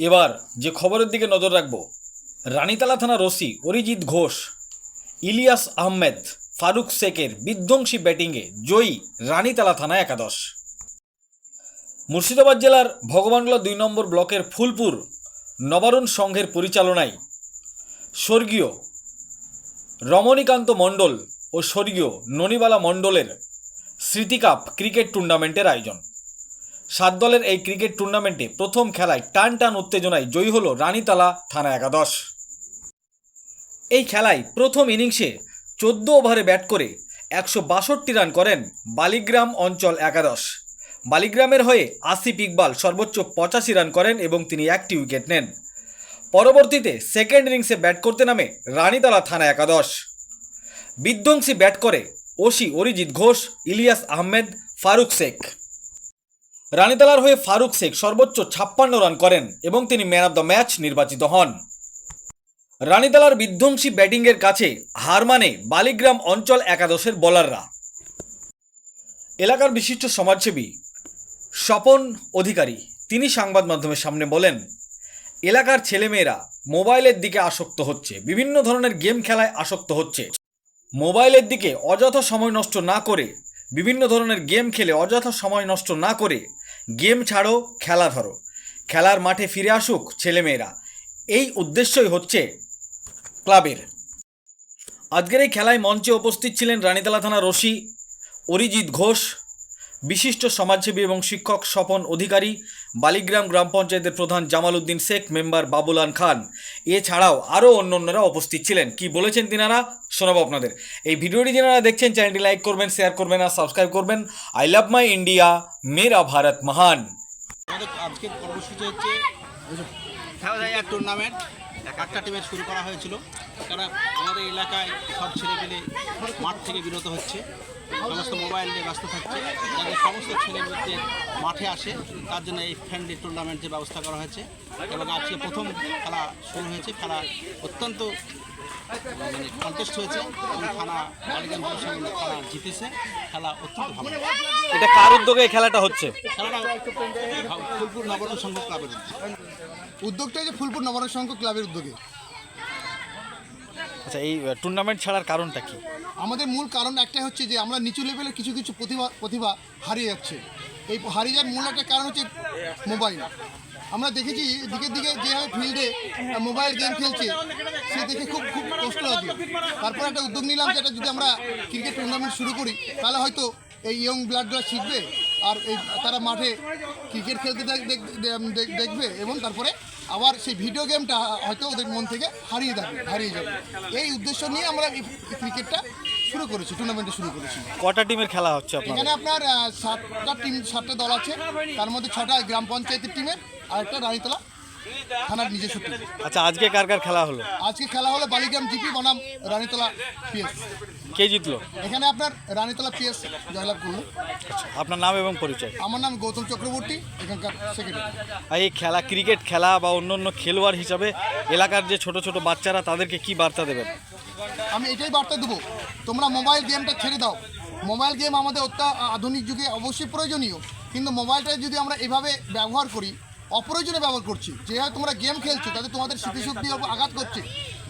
এবার যে খবরের দিকে নজর রাখব, রানীতলা থানার ওসি অরিজিৎ ঘোষ, ইলিয়াস আহমেদ, ফারুক শেখের বিধ্বংসী ব্যাটিংয়ে জয়ী রানীতলা থানা একাদশ। মুর্শিদাবাদ জেলার ভগবানগোলা দুই নম্বর ব্লকের ফুলপুর নবারুণ সংঘের পরিচালনায় স্বর্গীয় রমণীকান্ত মণ্ডল ও স্বর্গীয় ননিবালা মণ্ডলের স্মৃতিকাপ ক্রিকেট টুর্নামেন্টের আয়োজন। সাত দলের এই ক্রিকেট টুর্নামেন্টে প্রথম খেলায় টান টান উত্তেজনায় জয়ী হল রানীতলা থানা একাদশ। এই খেলায় প্রথম ইনিংসে চোদ্দ ওভারে ব্যাট করে একশো বাষট্টি রান করেন বালিগ্রাম অঞ্চল একাদশ। বালিগ্রামের হয়ে আসিফ ইকবাল সর্বোচ্চ পঁচাশি রান করেন এবং তিনি একটি উইকেট নেন। পরবর্তীতে সেকেন্ড ইনিংসে ব্যাট করতে নামে রানীতলা থানা একাদশ। বিধ্বংসী ব্যাট করে ওসি অরিজিৎ ঘোষ, ইলিয়াস আহমেদ, ফারুক শেখ। রানীতলার হয়ে ফারুক শেখ সর্বোচ্চ ছাপ্পান্ন রান করেন এবং তিনি ম্যান অব দ্য ম্যাচ নির্বাচিত হন। রানিতালার বিধ্বংসী ব্যাটিংয়ের কাছে হার মানে বালিগ্রাম অঞ্চল একাদশের বোলাররা। এলাকার বিশিষ্ট সমাজসেবী স্বপন অধিকারী, তিনি সংবাদ মাধ্যমের সামনে বলেন, এলাকার ছেলেমেয়েরা মোবাইলের দিকে আসক্ত হচ্ছে, বিভিন্ন ধরনের গেম খেলায় আসক্ত হচ্ছে। মোবাইলের দিকে অযথা সময় নষ্ট না করে, বিভিন্ন ধরনের গেম খেলে অযথা সময় নষ্ট না করে গেম ছাড়ো, খেলা ধরো। খেলার মাঠে ফিরে আসুক ছেলেমেয়েরা। এই উদ্দেশ্যই হচ্ছে ক্লাবের। আজকের এই খেলায় মঞ্চে উপস্থিত ছিলেন রানীতলা থানা রশি অরিজিৎ ঘোষ বিশিষ্ট সমাজসেবী এবং শিক্ষক স্বপন অধিকারী, বালিগ্রাম গ্রাম পঞ্চায়েতের প্রধান জামাল উদ্দিন শেখ, মেম্বার বাবুলান খান। এছাড়াও আরও অন্য অন্যরা উপস্থিত ছিলেন। কি বলেছেন তিনারা? শোনাবো আপনাদের। এই ভিডিওটি যারা দেখছেন, চ্যানেলটি লাইক করবেন, শেয়ার করবেন আর সাবস্ক্রাইব করবেন। আই লাভ মাই ইন্ডিয়া, মেরা ভারত মহান। আজকের কর্মসূচি হচ্ছে টুর্নামেন্ট একটা টিমের শুরু করা হয়েছিল। তারা আমাদের এলাকায় সব ছেলেপেলে মাঠ থেকে বিরত হচ্ছে। সমস্ত মোবাইল নিয়ে ব্যস্ত থাকছে। তাদের সমস্ত ছেলে ছেলেমেয়েদের মাঠে আসে, তার জন্য এই ফ্রেন্ডলি টুর্নামেন্টের ব্যবস্থা করা হয়েছে। এবং আজকে প্রথম খেলা শুরু হয়েছে। খেলা অত্যন্ত মানে কন্টেস্ট হয়েছে। বালিগঞ্জ সঙ্গে জিতেছে। খেলা অত্যন্ত ভালো। এটা কার উদ্যোগে খেলাটা হচ্ছে? খেলাটা ফুলপুর নবরণ সংঘ ক্লাবের উদ্যোগে। উদ্যোগটা যে ফুলপুর নবান্ন সংঘ ক্লাবের উদ্যোগে। আচ্ছা এই টুর্নামেন্ট ছাড়ার কারণটা কি? আমাদের মূল কারণ একটাই হচ্ছে যে আমরা নিচু লেভেলে কিছু কিছু প্রতিভা প্রতিভা হারিয়ে যাচ্ছে। এই হারিয়ে যাওয়ার মূল একটা কারণ হচ্ছে মোবাইল আমরা দেখেছি দিকে দিকে যেভাবে ফিল্ডে মোবাইল গেম খেলছে, সে দেখে খুব খুব কষ্ট লাগে। তারপর একটা উদ্যোগ নিলাম যেটা যদি আমরা ক্রিকেট টুর্নামেন্ট শুরু করি, তাহলে হয়তো এই ইয়ং ব্লাডরা শিখবে আর এই তারা মাঠে ক্রিকেট খেলতে দেখ- দেখ- দেখ- দেখবে এবং তারপরে আবার সেই ভিডিও গেমটা হয়তো ওদের মন থেকে হারিয়ে যাবে হারিয়ে যাবে। এই উদ্দেশ্য নিয়ে আমরা ক্রিকেটটা শুরু করেছি টুর্নামেন্টে শুরু করেছি। কটা টিমের খেলা হচ্ছে আপনার এখানে আপনার আহ, সাতটা টিম সাতটা দল আছে। তার মধ্যে ছটা গ্রাম পঞ্চায়েতের টিমের আর একটা রানীতলা। থানার নিজস্ব টিম আচ্ছা আজকে কার কার খেলা হলো? আজকে খেলা হলো বালিগ্রাম জিপি বনাম রানীতলা পিএস। কে জিতলো? এখানে আপনার রানীতলা পিএস জয়লাভ করল আপনার নাম এবং পরিচয়। আমার নাম গৌতম চক্রবর্তী এখানকার সেক্রেটারি এই খেলা ক্রিকেট খেলা বা অন্য অন্য খেলোয়াড় হিসাবে এলাকার যে ছোট ছোট বাচ্চারা তাদেরকে কি বার্তা দেবেন? আমি এটাই বার্তা দেবো। তোমরা মোবাইল গেমটা ছেড়ে দাও। মোবাইল গেম আমাদের অত্যা আধুনিক যুগে অবশ্যই প্রয়োজনীয়। কিন্তু মোবাইলটা যদি আমরা এভাবে ব্যবহার করি অপ্রয়োজনে ব্যবহার করছি। যেভাবে তোমরা গেম খেলছো, তাতে তোমাদের স্মৃতিশক্তির উপর আঘাত করছে।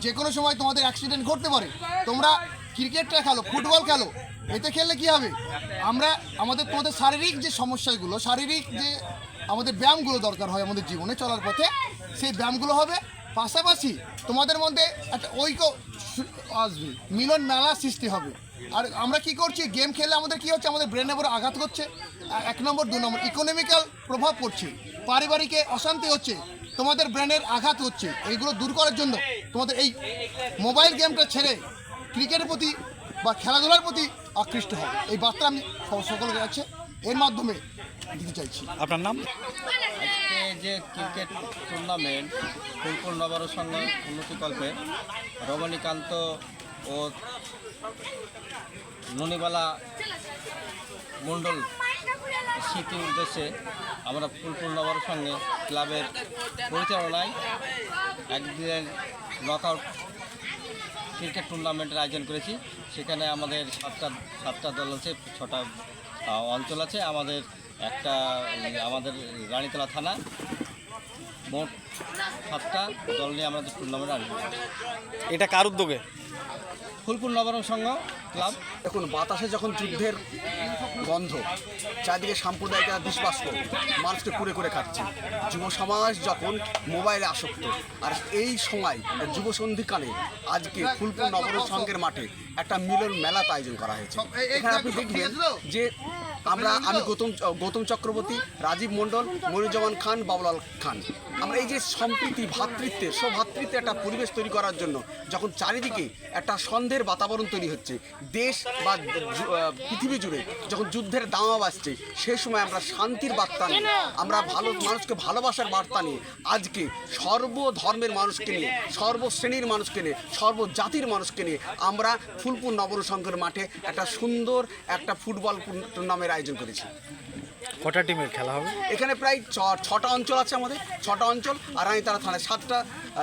যে কোনো সময় তোমাদের অ্যাক্সিডেন্ট ঘটতে পারে। তোমরা ক্রিকেটটা খেলো ফুটবল খেলো, এতে খেললে কি হবে? আমরা, আমাদের তোমাদের শারীরিক যে সমস্যাগুলো, শারীরিক যে আমাদের ব্যায়ামগুলো দরকার হয় আমাদের জীবনে চলার পথে, সেই ব্যায়ামগুলো হবে। পাশাপাশি তোমাদের মধ্যে একটা ঐক্য আসবে মিলন মেলা সৃষ্টি হবে। আর আমরা কি করছি, গেম খেলে আমাদের কি হচ্ছে? আমাদের ব্রেনের উপর আঘাত করছে। এক নম্বর দু নম্বর। ইকোনমিক্যাল প্রভাব পড়ছে। পারিবারিকে অশান্তি হচ্ছে। তোমাদের ব্রেনের আঘাত হচ্ছে। এইগুলো দূর করার জন্য তোমাদের এই মোবাইল গেমটা ছেড়ে ক্রিকেটের প্রতি বা খেলাধুলার প্রতি আকৃষ্ট হয় এই বার্তা আমি সকলের কাছে এর মাধ্যমে দিতে চাইছি। আপনার নাম? আজকে যে ক্রিকেট টুর্নামেন্ট ফুলপুর নবর সংঘ উন্নতিকল্পে রমণীকান্ত ও ননিবালা মণ্ডল স্মৃতি উদ্দেশ্যে আমরা ফুলপুর নবর সঙ্গে ক্লাবের পরিচালনায় একদিনের নকআউট ক্রিকেট টুর্নামেন্টের আয়োজন করেছি। সেখানে আমাদের সাতটা সাতটা দল আছে, ছটা অঞ্চল আছে। আমাদের একটা, আমাদের রানীতলা থানা মোট সাতটা দল নিয়ে আমাদের টুর্নামেন্ট করি। এটা কার উদ্যোগে? ফুলপুর নবরণ সংঘ ক্লাব। এখন বাতাসে যখন যুদ্ধের গন্ধ চারদিকে সাম্প্রদায়িক দুষ্পাস্ত মানুষকে কুড়ে করে খাচ্ছে। যুব সমাজ যখন মোবাইলে আসক্ত আর এই সময় যুব সন্ধিকালে আজকে ফুলপুর নগর সংঘের মাঠে একটা মিলন মেলাত আয়োজন করা হয়েছে। এখানে আপনি দেখবেন যে আমরা আমি গৌতম গৌতম চক্রবর্তী রাজীব মণ্ডল মনিরুজ্জামান খান বাবুলাল খান। আমরা এই যে সম্প্রীতি ভ্রাতৃত্বের সৌভ্রাতৃত্বের একটা পরিবেশ তৈরি করার জন্য যখন চারিদিকে একটা সন্দেহের বাতাবরণ তৈরি হচ্ছে দেশ বা পৃথিবী জুড়ে যখন যুদ্ধের দামা বাজছে সেই সময় আমরা শান্তির বার্তা নিয়ে আমরা ভালো মানুষকে ভালোবাসার বার্তা নিয়ে আজকে সর্ব ধর্মের মানুষকে নিয়ে সর্বশ্রেণীর মানুষকে নিয়ে সর্বজাতির মানুষকে নিয়ে আমরা ফুলপুর নবর সংঘের মাঠে একটা সুন্দর একটা ফুটবল টুর্নামেন্টের আয়োজন করেছি। কটা টিমের খেলা হবে? এখানে প্রায় ছটা অঞ্চল আছে আমাদের ছটা অঞ্চল আর রানীতলা থানায় সাতটা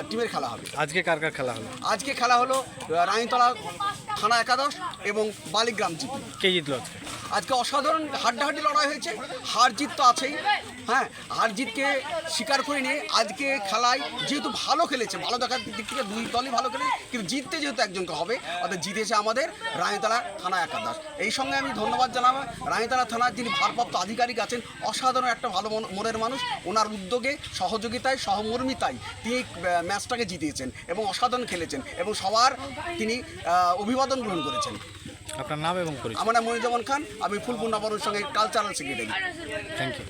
টিমের খেলা হবে। আজকে কার কার খেলা হলো? আজকে খেলা হলো রানীতলা থানা একাদশ এবং বালিগ্রাম জিপি। কে জিতলো আজকে? আজকে অসাধারণ হাড্ডাহাড্ডি লড়াই হয়েছে। হার জিত তো আছেই। হ্যাঁ হার জিতকে স্বীকার করে নিয়ে আজকে খেলায় যেহেতু ভালো খেলেছে, ভালো দেখার দিক থেকে দুই দলই ভালো খেলে কিন্তু জিততে যেহেতু একজনকে হবে, অর্থাৎ জিতেছে আমাদের রানীতলা থানা একাদশ। এই সঙ্গে আমি ধন্যবাদ জানাব রানীতলা থানার যিনি ভারপ্রাপ্ত আধিকারিক আছেন, অসাধারণ একটা ভালো মনের মানুষ, ওনার উদ্যোগে, সহযোগিতায়, সহমর্মিতায় তিনি ম্যাচটাকে জিতিয়েছেন এবং অসাধারণ খেলেছেন এবং সবার তিনি অভিবাদন গ্রহণ করেছেন। আপনার নাম এবং পরিচয়। আমার নাম মনিজামন খান আমি ফুলপুর নবরের সঙ্গে কালচারাল সেক্রেটারি থ্যাংক ইউ